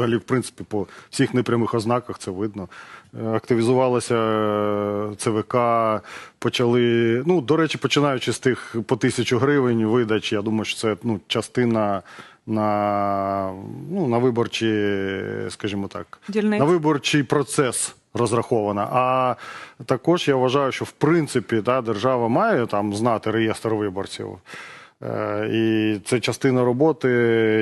Взагалі, в принципі, по всіх непрямих ознаках це видно. Е, Активізувалася е, ЦВК, почали. Ну, до речі, починаючи з тих по тисячу гривень видач, я думаю, що це ну, частина на, ну, на виборчі, скажімо так, Дільниці. на виборчий процес розрахована. А також я вважаю, що в принципі да, держава має там знати реєстр виборців. Е, І це частина роботи,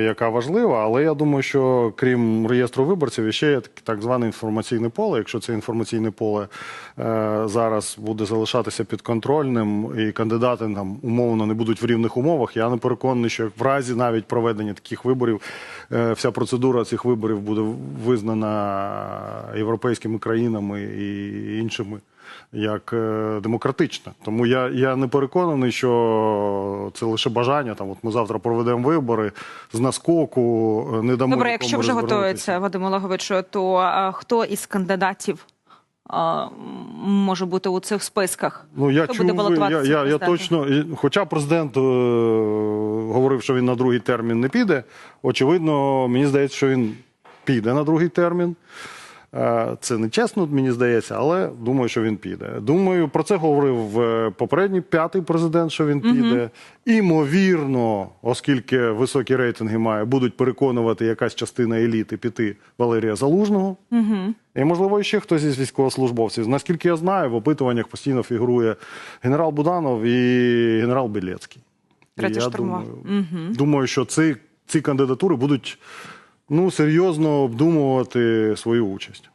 яка важлива, але я думаю, що крім реєстру виборців, ще є так, зване інформаційне поле. Якщо це інформаційне поле е, зараз буде залишатися підконтрольним, і кандидати там умовно не будуть в рівних умовах, я не переконаний, що в разі навіть проведення таких виборів, е, вся процедура цих виборів буде визнана європейськими країнами і іншими як е, демократична. Тому я, я не переконаний, що це лише бажання. Там, от ми завтра проведемо вибори з наскоку, е, не дамо. Добре, якщо вже готується Вадим Олеговичу, то а, хто із кандидатів може бути у цих списках? Ну, я Хто чув, буде я, я, я точно, хоча президент е, говорив, що він на другий термін не піде, очевидно, мені здається, що він піде на другий термін. Е, Це не чесно, мені здається, але думаю, що він піде. Думаю, про це говорив е, попередній п'ятий президент, що він піде. Імовірно, оскільки високі рейтинги має, будуть переконувати якась частина еліти піти Валерія Залужного. І, можливо, ще хтось із військовослужбовців. Наскільки я знаю, в опитуваннях постійно фігурує генерал Буданов і генерал Білецький. І я думаю, думаю, що ці, ці кандидатури будуть ну, серйозно обдумувати свою участь.